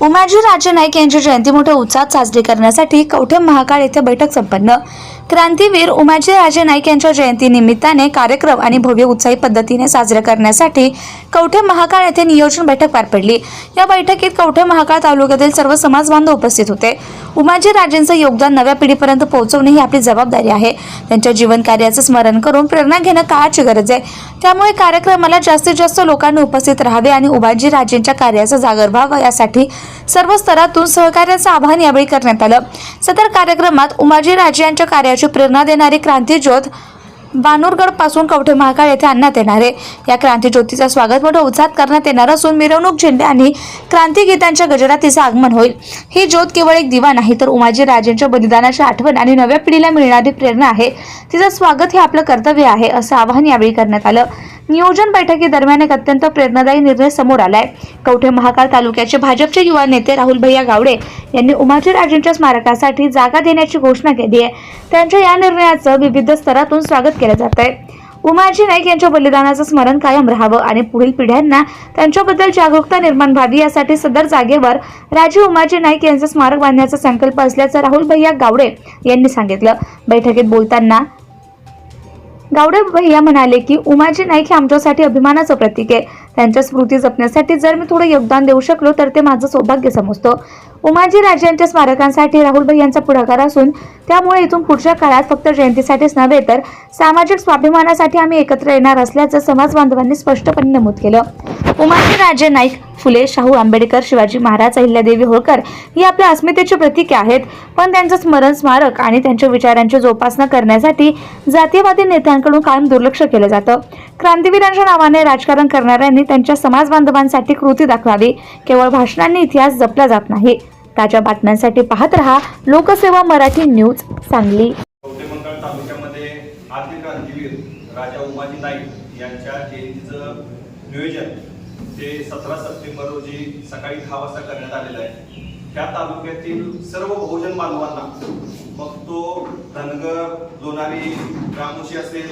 उमाजी राजे नाईक यांची जयंती मोठ्या उत्साहात साजरी करण्यासाठी कवठे महाकाळ येथे बैठक संपन्न. क्रांतीवीर उमाजी राजे नाईक यांच्या जयंती निमित्ताने कार्यक्रम आणि भव्य उत्साही पद्धतीने साजरे करण्यासाठी कवठे महाकाळ येथे नियोजन बैठक पार पडली. या बैठकीत कवठे महाकाळ तालुक्यातील सर्व समाज बांधव उपस्थित होते. उमाजी राजेंचं योगदान नव्या पिढीपर्यंत पोहोचवणे ही आपली जबाबदारी आहे. त्यांच्या जीवन कार्याचं स्मरण करून प्रेरणा घेणं काळाची गरज आहे. त्यामुळे कार्यक्रमाला जास्तीत जास्त लोकांनी उपस्थित राहावे आणि उमाजी राजेंच्या कार्याचा जागर व्हावा यासाठी सर्व स्तरातून सहकार्याचं आवाहन यावेळी करण्यात आलं. सदर कार्यक्रमात उमाजी राजे यांच्या कार्याची प्रेरणा देणारी क्रांतीज्योत बानूरगडपासून कवठे महाकाळ येथे आणण्यात येणार. आहे या क्रांती ज्योतीचं स्वागत मोठ्या उत्साहात करण्यात येणार असून मिरवणूक झेंडे आणि क्रांती गीतांच्या गजरात तिचं आगमन होईल. ही ज्योत केवळ एक दिवा नाही तर उमाजी राजेंच्या बलिदानाची आठवण आणि नव्या पिढीला मिळणारी प्रेरणा आहे. तिचं स्वागत हे आपलं कर्तव्य आहे असं आवाहन यावेळी करण्यात आलं. नियोजन बैठकीदरम्यान एक अत्यंत प्रेरणादायी निर्णय समोर आलाय. कवठे महाकाळ तालुक्याचे भाजपचे युवा नेते राहुल भैया गावडे यांनी उमाजी राजेंच्या स्मारकासाठी जागा देण्याची घोषणा केली आहे. त्यांच्या या निर्णयाचं विविध स्तरातून स्वागत केलं जात आहे उमाजी नाईक यांच्या बलिदानाचं स्मरण कायम राहावं आणि पुढील पिढ्यांना त्यांच्याबद्दल जागरूकता निर्माण व्हावी यासाठी सदर जागेवर राजे उमाजी नाईक यांचं स्मारक बांधण्याचा संकल्प असल्याचं राहुल भैया गावडे यांनी सांगितलं. बैठकीत बोलताना गावडे भैया म्हणाले की उमाजी नाईक हे आमच्यासाठी अभिमानाचं प्रतीक आहे. त्यांच्या स्मृती जपण्यासाठी जर मी थोडं योगदान देऊ शकलो तर ते माझं सौभाग्य समजतो. उमाजी राजे यांच्या स्मारकांसाठी राहुल भैयांचा पुढाकार असून त्यामुळे इथून पुढच्या काळात फक्त जयंतीसाठीच नव्हे तर सामाजिक स्वाभिमानासाठी आम्ही एकत्र येणार असल्याचं समाज बांधवांनी स्पष्टपणे नमूद केलं. उमाजी राजे नाईक फुले शाहू आंबेडकर शिवाजी महाराज अहिल्यादेवी होळकर ही आपल्या अस्मितेची प्रतीके आहेत. पण त्यांचं स्मरण स्मारक आणि त्यांच्या विचारांची जोपासना करण्यासाठी जातीयवादी नेत्यांकडून कायम दुर्लक्ष केलं जातं. क्रांतीवीरांच्या नावाने राजकारण करणाऱ्यांनी त्यांच्या समाज बांधवांसाठी कृती दाखवावी. केवळ भाषणांनी इतिहास जपला जात नाही. ताज्या बातम्यांसाठी पाहत रहा लोकसेवा मराठी न्यूज सांगली. राजा उमाजी नाईक यांच्या जयंतीचं नियोजन ते सतरा सप्टेंबर रोजी सकाळी दहा वाजता करण्यात आलेलं आहे त्या तालुक्यातील सर्व बहुजन बांधवांना मग तो धनगर लोणारी रामोशी असेल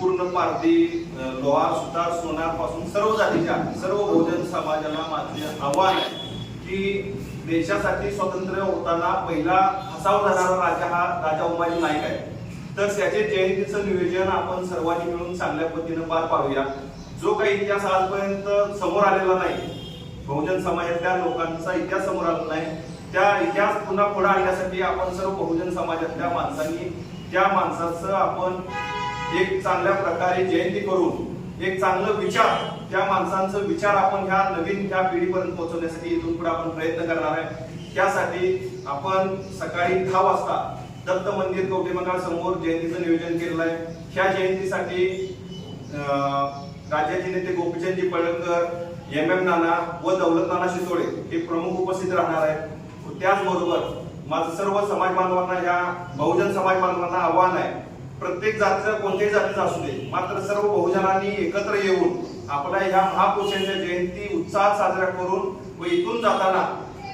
पूर्ण पारधी लोहार सुतार सोनारपासून सर्व जातीच्या सर्व बहुजन समाजाला माझे आव्हान आहे की देशासाठी स्वतंत्र होताना पहिला हसाव जाणारा राजा हा राजा उमाजी नाईक आहे. तर त्याचे जयंतीचं नियोजन आपण सर्वांनी मिळून चांगल्या पद्धतीनं पार पाडूया. जो काही इतिहास आजपर्यंत समोर आलेला नाही बहुजन समाजातल्या लोकांचा इतिहास समोर आला नाही त्या इतिहास पुन्हा पुढे आणण्यासाठी आपण सर्व बहुजन समाजातल्या माणसांनी त्या माणसाचं आपण एक चांगल्या प्रकारे जयंती करून एक चांगलं विचार त्या माणसांचं विचार आपण ह्या नवीन ह्या पिढीपर्यंत पोहोचवण्यासाठी इथून पुढे आपण प्रयत्न करणार आहे. त्यासाठी आपण सकाळी दहा वाजता दत्त मंदिर कवटेमंगाळ समोर जयंतीचं नियोजन केलेलं आहे. ह्या जयंतीसाठी अं, राज्याचे नेते गोपीचंदजी पळणकर एम एम नाना व दौलत नाना शितोळे हे प्रमुख उपस्थित राहणार आहेत. त्याचबरोबर माझं सर्व समाज बांधवांना ह्या बहुजन समाज बांधवांना आव्हान आहे. प्रत्येक जातीचं कोणत्याही जातीचं असू दे मात्र सर्व बहुजनांनी एकत्र येऊन आपल्या ह्या महापुरुषांच्या जयंती उत्साहात साजरा करून व इथून जाताना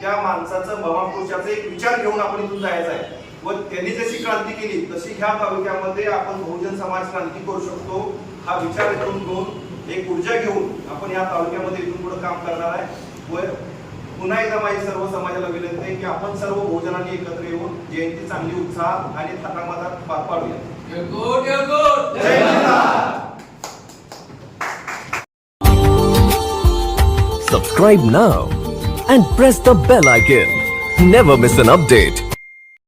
त्या माणसाचं महापुरुषाचा एक विचार घेऊन आपण इथून जायचं आहे. व त्यांनी जशी क्रांती केली तशी ह्या तालुक्यामध्ये आपण बहुजन समाज क्रांती करू शकतो हा विचार इथून घेऊन एक ऊर्जा घेऊन आपण या तालुक्यामध्ये इथून पुढे काम करणार आहे व पुन्हा एकदा माझी सर्व समाजाला विनंती आहे की आपण सर्व बहुजनांनी एकत्र येऊन जयंती चांगली उत्साह आणि थाटामाटात पार पाडूया! Subscribe now and press the bell icon. Never miss an update.